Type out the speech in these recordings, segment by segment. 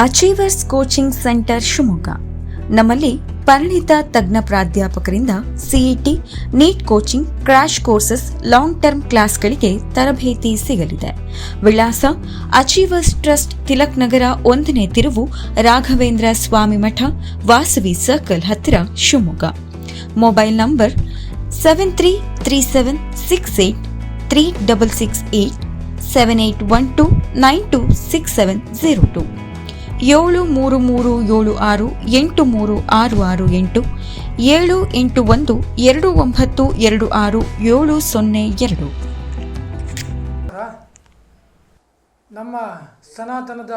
Achievers coaching centre Shivamogga. ನಮ್ಮಲ್ಲಿ ಪರಿಣಿತ ತಜ್ಞ ಪ್ರಾಧ್ಯಾಪಕರಿಂದ CET NEET coaching crash courses long term ಕ್ಲಾಸ್ಗಳಿಗೆ ತರಬೇತಿ ಸಿಗಲಿದೆ. ವಿಳಾಸ ಅಚೀವರ್ಸ್ ಟ್ರಸ್ಟ್ ತಿಲಕ್ ನಗರ ಒಂದನೇ ತಿರುವು ರಾಘವೇಂದ್ರ ಸ್ವಾಮಿ ಮಠ, ವಾಸವಿ ಸರ್ಕಲ್ ಹತ್ತಿರ Shivamogga. Mobile number seven three three seven six eight three double six eight seven eight one two nine two six seven zero two ಏಳು ಮೂರು ಮೂರು ಏಳು ಆರು ಎಂಟು ಮೂರು ಆರು ಆರು ಎಂಟು, ಏಳು ಎಂಟು ಒಂದು ಎರಡು ಒಂಬತ್ತು ಎರಡು ಆರು ಏಳು ಸೊನ್ನೆ ಎರಡು. ನಮ್ಮ ಸನಾತನದ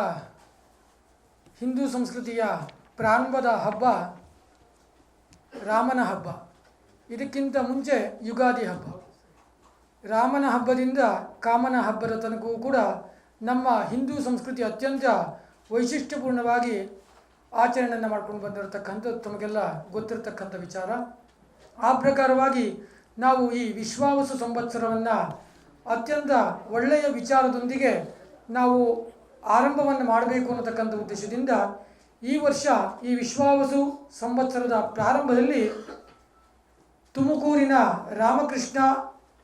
ಹಿಂದೂ ಸಂಸ್ಕೃತಿಯ ಪ್ರಾರಂಭದ ಹಬ್ಬ ರಾಮನ ಹಬ್ಬ ಇದಕ್ಕಿಂತ ಮುಂಚೆ ಯುಗಾದಿ ಹಬ್ಬ ರಾಮನ ಹಬ್ಬದಿಂದ ಕಾಮನ ಹಬ್ಬದ ತನಕವೂ ಕೂಡ ನಮ್ಮ ಹಿಂದೂ ಸಂಸ್ಕೃತಿ ಅತ್ಯಂತ ವೈಶಿಷ್ಟ್ಯಪೂರ್ಣವಾಗಿ ಆಚರಣೆಯನ್ನು ಮಾಡ್ಕೊಂಡು ಬಂದಿರತಕ್ಕಂಥದ್ದು ತಮಗೆಲ್ಲ ಗೊತ್ತಿರತಕ್ಕಂಥ ವಿಚಾರ. ಆ ಪ್ರಕಾರವಾಗಿ ನಾವು ಈ ವಿಶ್ವಾವಸು ಸಂವತ್ಸರವನ್ನು ಅತ್ಯಂತ ಒಳ್ಳೆಯ ವಿಚಾರದೊಂದಿಗೆ ನಾವು ಆರಂಭವನ್ನು ಮಾಡಬೇಕು ಅನ್ನತಕ್ಕಂಥ ಉದ್ದೇಶದಿಂದ ಈ ವರ್ಷ ಈ ವಿಶ್ವಾವಸು ಸಂವತ್ಸರದ ಪ್ರಾರಂಭದಲ್ಲಿ ತುಮಕೂರಿನ ರಾಮಕೃಷ್ಣ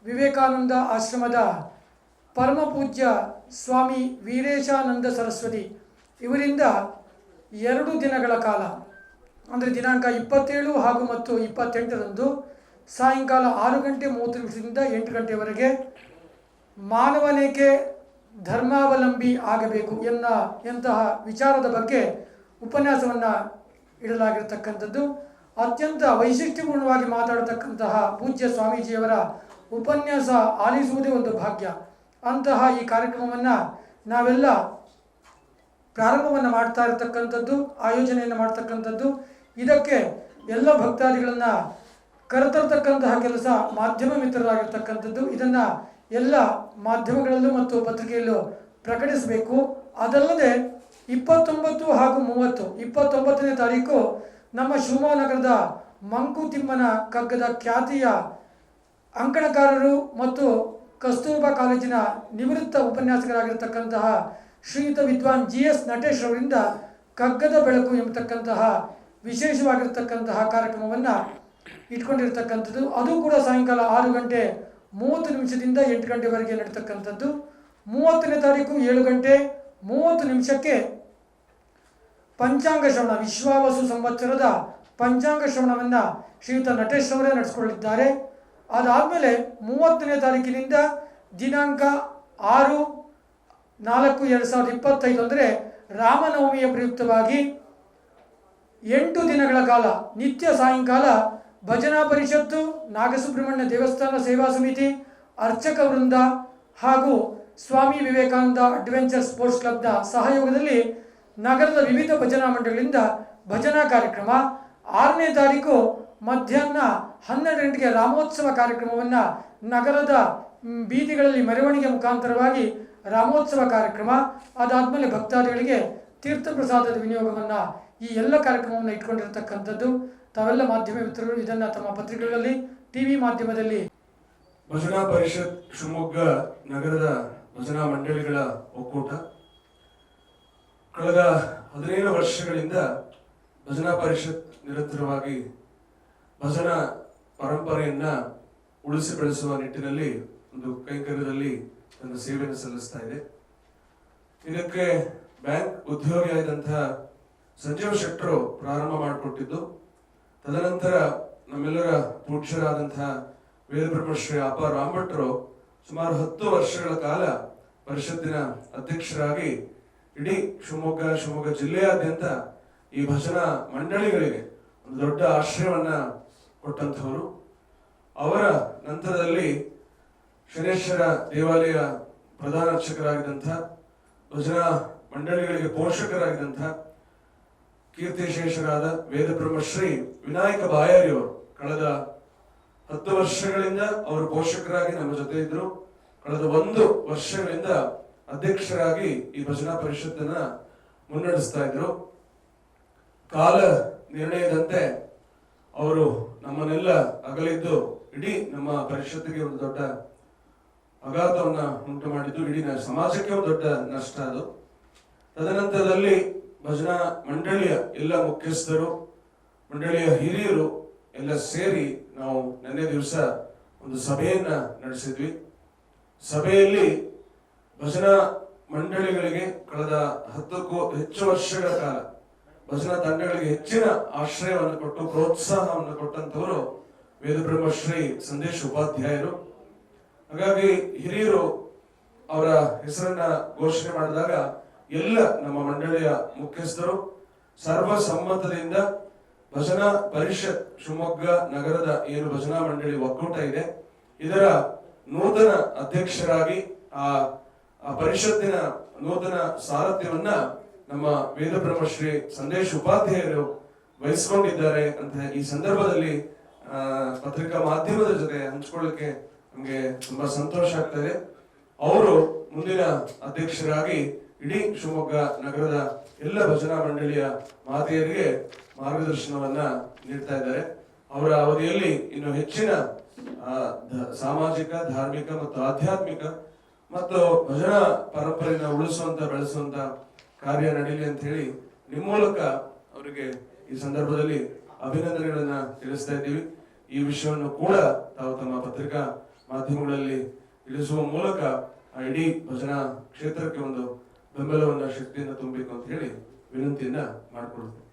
ವಿವೇಕಾನಂದ ಆಶ್ರಮದ ಪರಮಪೂಜ್ಯ ಸ್ವಾಮಿ ವೀರೇಶಾನಂದ ಸರಸ್ವತಿ ಇವರಿಂದ ಎರಡು ದಿನಗಳ ಕಾಲ, ಅಂದರೆ ದಿನಾಂಕ ಇಪ್ಪತ್ತೇಳು ಹಾಗೂ ಮತ್ತು ಇಪ್ಪತ್ತೆಂಟರಂದು ಸಾಯಂಕಾಲ ಆರು ಗಂಟೆ ಮೂವತ್ತು ನಿಮಿಷದಿಂದ ಎಂಟು ಗಂಟೆವರೆಗೆ ಮಾನವನೇಕೆ ಧರ್ಮಾವಲಂಬಿ ಆಗಬೇಕು ಎನ್ನ, ಎಂತಹ ವಿಚಾರದ ಬಗ್ಗೆ ಉಪನ್ಯಾಸವನ್ನು ಇಡಲಾಗಿರ್ತಕ್ಕಂಥದ್ದು. ಅತ್ಯಂತ ವೈಶಿಷ್ಟ್ಯಪೂರ್ಣವಾಗಿ ಮಾತಾಡತಕ್ಕಂತಹ ಪೂಜ್ಯ ಸ್ವಾಮೀಜಿಯವರ ಉಪನ್ಯಾಸ ಆಲಿಸುವುದೇ ಒಂದು ಭಾಗ್ಯ. ಅಂತಹ ಈ ಕಾರ್ಯಕ್ರಮವನ್ನು ನಾವೆಲ್ಲ ಪ್ರಾರಂಭವನ್ನು ಮಾಡ್ತಾ ಇರತಕ್ಕಂಥದ್ದು ಆಯೋಜನೆಯನ್ನು ಮಾಡ್ತಕ್ಕಂಥದ್ದು, ಇದಕ್ಕೆ ಎಲ್ಲ ಭಕ್ತಾದಿಗಳನ್ನು ಕರೆತರತಕ್ಕಂತಹ ಕೆಲಸ ಮಾಧ್ಯಮ ಮಿತ್ರರಾಗಿರ್ತಕ್ಕಂಥದ್ದು, ಇದನ್ನು ಎಲ್ಲ ಮಾಧ್ಯಮಗಳಲ್ಲೂ ಮತ್ತು ಪತ್ರಿಕೆಯಲ್ಲೂ ಪ್ರಕಟಿಸಬೇಕು. ಅದಲ್ಲದೆ ಇಪ್ಪತ್ತೊಂಬತ್ತು ಹಾಗೂ ಮೂವತ್ತು, ಇಪ್ಪತ್ತೊಂಬತ್ತನೇ ತಾರೀಕು ನಮ್ಮ ಶಿವಮೊಗ್ಗ ನಗರದ ಮಂಕುತಿಮ್ಮನ ಕಗ್ಗದ ಖ್ಯಾತಿಯ ಅಂಕಣಕಾರರು ಮತ್ತು ಕಸ್ತೂರ್ಬಾ ಕಾಲೇಜಿನ ನಿವೃತ್ತ ಉಪನ್ಯಾಸಕರಾಗಿರ್ತಕ್ಕಂತಹ ಶ್ರೀಯುತ ವಿದ್ವಾನ್ ಜಿ ಎಸ್ ನಟೇಶ್ ಅವರಿಂದ ಕಗ್ಗದ ಬೆಳಕು ಎಂಬತಕ್ಕಂತಹ, ವಿಶೇಷವಾಗಿರ್ತಕ್ಕಂತಹ ಕಾರ್ಯಕ್ರಮವನ್ನು ಇಟ್ಕೊಂಡಿರ್ತಕ್ಕಂಥದ್ದು. ಅದು ಕೂಡ ಸಾಯಂಕಾಲ ಆರು ಗಂಟೆ ಮೂವತ್ತು ನಿಮಿಷದಿಂದ ಎಂಟು ಗಂಟೆವರೆಗೆ ನಡೀತಕ್ಕಂಥದ್ದು. ಮೂವತ್ತನೇ ತಾರೀಕು ಏಳು ಗಂಟೆ ಮೂವತ್ತು ನಿಮಿಷಕ್ಕೆ ಪಂಚಾಂಗ ಶ್ರವಣ, ವಿಶ್ವಾವಸು ಸಂವತ್ಸರದ ಪಂಚಾಂಗ ಶ್ರವಣವನ್ನು ಶ್ರೀಯುತ ನಟೇಶ್ ಅವರೇ ನಡೆಸಿಕೊಳ್ಳಲಿದ್ದಾರೆ. ಅದಾದಮೇಲೆ ಮೂವತ್ತನೇ ತಾರೀಕಿನಿಂದ ದಿನಾಂಕ ಆರು ನಾಲ್ಕು ಎರಡು ಸಾವಿರದ ಇಪ್ಪತ್ತೈದು ಅಂದರೆ ರಾಮನವಮಿಯ ಪ್ರಯುಕ್ತವಾಗಿ ಎಂಟು ದಿನಗಳ ಕಾಲ, ನಿತ್ಯ ಸಾಯಂಕಾಲ, ಭಜನಾ ಪರಿಷತ್ತು, ನಾಗಸುಬ್ರಹ್ಮಣ್ಯ ದೇವಸ್ಥಾನ ಸೇವಾ ಸಮಿತಿ, ಅರ್ಚಕ ವೃಂದ ಹಾಗೂ ಸ್ವಾಮಿ ವಿವೇಕಾನಂದ ಅಡ್ವೆಂಚರ್ ಸ್ಪೋರ್ಟ್ಸ್ ಕ್ಲಬ್ನ ಸಹಯೋಗದಲ್ಲಿ ನಗರದ ವಿವಿಧ ಭಜನಾ ಮಂಡಳಿಗಳಿಂದ ಭಜನಾ ಕಾರ್ಯಕ್ರಮ. ಆರನೇ ತಾರೀಕು ಮಧ್ಯಾಹ್ನ ಹನ್ನೆರಡು ಗಂಟೆಗೆ ರಾಮೋತ್ಸವ ಕಾರ್ಯಕ್ರಮವನ್ನು ನಗರದ ಬೀದಿಗಳಲ್ಲಿ ಮೆರವಣಿಗೆ ಮುಖಾಂತರವಾಗಿ ರಾಮೋತ್ಸವ ಕಾರ್ಯಕ್ರಮ. ಅದಾದಮೇಲೆ ಭಕ್ತಾದಿಗಳಿಗೆ ತೀರ್ಥ ಪ್ರಸಾದದ ವಿನಿಯೋಗವನ್ನು ಈ ಎಲ್ಲ ಕಾರ್ಯಕ್ರಮವನ್ನು ಇಟ್ಕೊಂಡಿರತಕ್ಕಂಥದ್ದು. ತಾವೆಲ್ಲ ಮಾಧ್ಯಮ ಮಿತ್ರರು, ಇದನ್ನು ತಮ್ಮ ಪತ್ರಿಕೆಗಳಲ್ಲಿ, ಟಿವಿ ಮಾಧ್ಯಮದಲ್ಲಿ. ಭಜನಾ ಪರಿಷತ್ ಶಿವಮೊಗ್ಗ ನಗರದ ಭಜನಾ ಮಂಡಳಿಗಳ ಒಕ್ಕೂಟ. ಕಳೆದ ಹದಿನೈದು ವರ್ಷಗಳಿಂದ ಭಜನಾ ಪರಿಷತ್ ನಿರಂತರವಾಗಿ ಭಜನಾ ಪರಂಪರೆಯನ್ನು ಉಳಿಸಿ ಬೆಳೆಸುವ ನಿಟ್ಟಿನಲ್ಲಿ, ಒಂದು ಕೈಂಕರ್ಯದಲ್ಲಿ ತನ್ನ ಸೇವೆಯನ್ನು ಸಲ್ಲಿಸ್ತಾ ಇದೆ. ಇದಕ್ಕೆ ಬ್ಯಾಂಕ್ ಉದ್ಯೋಗಿಯಾದಂತಹ ಸಂಜೀವ್ ಶೆಟ್ಟರು ಪ್ರಾರಂಭ ಮಾಡಿಕೊಟ್ಟಿದ್ದು, ತದನಂತರ ನಮ್ಮೆಲ್ಲರ ಪೂಜ್ಯರಾದಂತಹ ವೇದಬ್ರಹ್ಮ ಶ್ರೀ ಅಪ್ಪ ರಾಮಭಟ್ರು ಸುಮಾರು ಹತ್ತು ವರ್ಷಗಳ ಕಾಲ ಪರಿಷತ್ತಿನ ಅಧ್ಯಕ್ಷರಾಗಿ ಇಡೀ ಶಿವಮೊಗ್ಗ ಶಿವಮೊಗ್ಗ ಜಿಲ್ಲೆಯಾದ್ಯಂತ ಈ ಭಜನಾ ಮಂಡಳಿಗಳಿಗೆ ಒಂದು ದೊಡ್ಡ ಆಶ್ರಯವನ್ನ ಕೊಟ್ಟಂಥವರು. ಅವರ ನಂತರದಲ್ಲಿ ಶನೇಶ್ವರ ದೇವಾಲಯ ಪ್ರಧಾನ ಅರ್ಚಕರಾಗಿದ್ದಂಥ ಭಜನಾ ಮಂಡಳಿಗಳಿಗೆ ಪೋಷಕರಾಗಿದ್ದಂಥ ಕೀರ್ತಿಶೇಷರಾದ ವೇದಬ್ರಹ್ಮಶ್ರೀ ವಿನಾಯಕ ಬಾಯಾರಿಯವರು ಕಳೆದ ಹತ್ತು ವರ್ಷಗಳಿಂದ ಅವರು ಪೋಷಕರಾಗಿ ನಮ್ಮ ಜೊತೆ ಇದ್ರು ಕಳೆದ ಒಂದು ವರ್ಷಗಳಿಂದ ಅಧ್ಯಕ್ಷರಾಗಿ ಈ ಭಜನಾ ಪರಿಷತ್ತನ್ನ ಮುನ್ನಡೆಸ್ತಾ ಇದ್ರು ಕಾಲ ನಿರ್ಣಯದಂತೆ ಅವರು ನಮ್ಮನ್ನೆಲ್ಲ ಅಗಲಿದ್ದು ಇಡೀ ನಮ್ಮ ಪರಿಷತ್ತಿಗೆ ಒಂದು ದೊಡ್ಡ ಆಘಾತವನ್ನ ಉಂಟು ಮಾಡಿದ್ದು ಇಡೀ ಸಮಾಜಕ್ಕೆ ದೊಡ್ಡ ನಷ್ಟ ಅದು. ತದನಂತರದಲ್ಲಿ ಭಜನಾ ಮಂಡಳಿಯ ಎಲ್ಲ ಮುಖ್ಯಸ್ಥರು, ಮಂಡಳಿಯ ಹಿರಿಯರು ಎಲ್ಲ ಸೇರಿ ನಾವು ನಿನ್ನೆ ದಿವಸ ಒಂದು ಸಭೆಯನ್ನ ನಡೆಸಿದ್ವಿ. ಸಭೆಯಲ್ಲಿ ಭಜನಾ ಮಂಡಳಿಗಳಿಗೆ ಕಳೆದ ಹತ್ತಕ್ಕೂ ಹೆಚ್ಚು ವರ್ಷಗಳ ಕಾಲ ಭಜನಾ ತಂಡಗಳಿಗೆ ಹೆಚ್ಚಿನ ಆಶ್ರಯವನ್ನು ಕೊಟ್ಟು, ಪ್ರೋತ್ಸಾಹವನ್ನು ಕೊಟ್ಟಂತವರು ವೇದಬ್ರಹ್ಮ ಶ್ರೀ ಸಂದೇಶ್ ಉಪಾಧ್ಯಾಯರು. ಹಾಗಾಗಿ ಹಿರಿಯರು ಅವರ ಹೆಸರನ್ನ ಘೋಷಣೆ ಮಾಡಿದಾಗ ಎಲ್ಲ ನಮ್ಮ ಮಂಡಳಿಯ ಮುಖ್ಯಸ್ಥರು ಸರ್ವ ಸಮ್ಮತದಿಂದ ಭಜನಾ ಪರಿಷತ್ ಶಿವಮೊಗ್ಗ ನಗರದ ಏನು ಭಜನಾ ಮಂಡಳಿ ಒಕ್ಕೂಟ ಇದೆ, ಇದರ ನೂತನ ಅಧ್ಯಕ್ಷರಾಗಿ ಆ ಪರಿಷತ್ತಿನ ನೂತನ ಸಾರಥ್ಯವನ್ನ ನಮ್ಮ ವೇದಬ್ರಹ್ಮ ಶ್ರೀ ಸಂದೇಶ್ ಉಪಾಧ್ಯಾಯರು ವಹಿಸಿಕೊಂಡಿದ್ದಾರೆ ಅಂತ ಈ ಸಂದರ್ಭದಲ್ಲಿ ಪತ್ರಿಕಾ ಮಾಧ್ಯಮದ ಜೊತೆ ಹಂಚ್ಕೊಳ್ಳಿಕ್ಕೆ ನಮಗೆ ತುಂಬಾ ಸಂತೋಷ ಆಗ್ತದೆ. ಅವರು ಮುಂದಿನ ಅಧ್ಯಕ್ಷರಾಗಿ ಇಡೀ ಶಿವಮೊಗ್ಗ ನಗರದ ಎಲ್ಲ ಭಜನಾ ಮಂಡಳಿಯ ಮಾತೆಯರಿಗೆ ಮಾರ್ಗದರ್ಶನವನ್ನ ನೀಡ್ತಾ ಇದ್ದಾರೆ. ಅವರ ಅವಧಿಯಲ್ಲಿ ಇನ್ನು ಹೆಚ್ಚಿನ ಸಾಮಾಜಿಕ, ಧಾರ್ಮಿಕ ಮತ್ತು ಆಧ್ಯಾತ್ಮಿಕ ಮತ್ತು ಭಜನಾ ಪರಂಪರೆಯನ್ನು ಉಳಿಸುವಂತ, ಬೆಳೆಸುವಂತ ಕಾರ್ಯ ನಡೀಲಿ ಅಂತ ಹೇಳಿ ನಿಮ್ಮ ಮೂಲಕ ಅವರಿಗೆ ಈ ಸಂದರ್ಭದಲ್ಲಿ ಅಭಿನಂದನೆಗಳನ್ನ ತಿಳಿಸ್ತಾ ಇದ್ದೀವಿ. ಈ ವಿಷಯವನ್ನು ಕೂಡ ತಾವು ತಮ್ಮ ಪತ್ರಿಕಾ ಮಾಧ್ಯಮಗಳಲ್ಲಿ ತಿಳಿಸುವ ಮೂಲಕ ಇಡೀ ಭಜನಾ ಕ್ಷೇತ್ರಕ್ಕೆ ಒಂದು ಬೆಂಬಲವನ್ನ ಶಕ್ತಿಯನ್ನ ತುಂಬಬೇಕು ಅಂತ ಹೇಳಿ ವಿನಂತಿಯನ್ನ ಮಾಡಿಕೊಳ್ತೇನೆ.